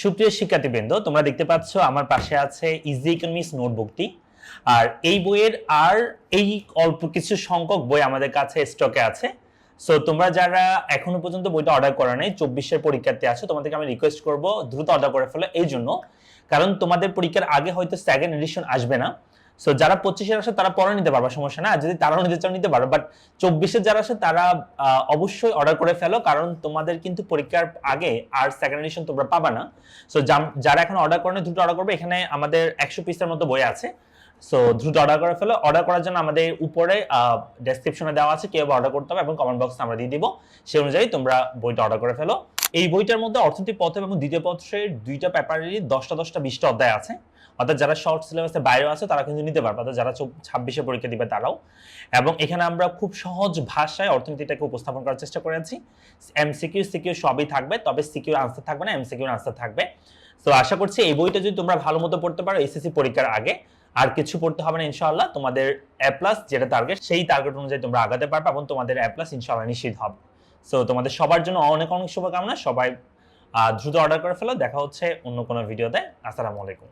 সুপ্রিয় শিক্ষার্থীবৃন্দ, তোমরা দেখতে পাচ্ছ আমার পাশে আছে ইজি ইকোনমিক্স নোটবুকটি। আর এই বইয়ের আর এই অল্প কিছু সংখ্যক বই আমাদের কাছে স্টকে আছে। সো তোমরা যারা এখনও পর্যন্ত বইটা অর্ডার করা নাই, চব্বিশের পরীক্ষার্থী আছো, তোমাদেরকে আমি রিকোয়েস্ট করব দ্রুত অর্ডার করে ফেলো। এই জন্য, কারণ তোমাদের পরীক্ষার আগে হয়তো সেকেন্ড এডিশন আসবে না। সো যারা পঁচিশের আসে, তারা পরে নিতে পারবে, সমস্যা না যদি তারাও নিতে চাও নিতে পারো বাট চব্বিশের যারা আসে, তারা অবশ্যই অর্ডার করে ফেলো, কারণ তোমাদের কিন্তু পরীক্ষার আগে আর সেকেন্ড এডিশন তোমরা পাবা না। সো যারা এখন অর্ডার করেনি দ্রুত অর্ডার করবে। এখানে আমাদের একশো পিসের মতো বই আছে। সো দ্রুত অর্ডার করে ফেলো। অর্ডার করার জন্য আমাদের উপরে ডেসক্রিপশনে দেওয়া আছে কীভাবে অর্ডার করতে হবে এবং কমেন্ট বক্সে আমরা দিয়ে দিব। সেই অনুযায়ী তোমরা বইটা অর্ডার করে ফেলো। এই বইটার মধ্যে অর্থনীতি পথ এবং দ্বিতীয় পত্রের দুইটা পেপারেরই দশটা দশটা বিশটা অধ্যায় আছে। অর্থাৎ যারা শর্ট সিলেবাসের বাইরে আছে, তারা কিন্তু নিতে পারবে। অর্থাৎ যারা ছাব্বিশে পরীক্ষা দিবে, তারাও। এবং এখানে আমরা খুব সহজ ভাষায় অর্থনীতিটাকে উপস্থাপন করার চেষ্টা করেছি। এমসিকিউ সিকিউ সবই থাকবে, তবে সিকিউ আনসার থাকবে না এমসিকিউ আনসার থাকবে। তো আশা করছি এই বইটা যদি তোমরা ভালো মতো পড়তে পারো এসএসসি পরীক্ষার আগে, আর কিছু পড়তে হবে না, ইনশাআল্লাহ, তোমাদের এ প্লাস যেটা টার্গেট সেই টার্গেট অনুযায়ী তোমরা আগাতে পারবে এবং তোমাদের এ প্লাস ইনশাআল্লাহ নিশ্চিত হবে। সো তোমাদের সবার জন্য অনেক অনেক শুভকামনা। সবাই দ্রুত অর্ডার করে ফেলো। দেখা হচ্ছে অন্য কোনো ভিডিওতে আসসালামু আলাইকুম।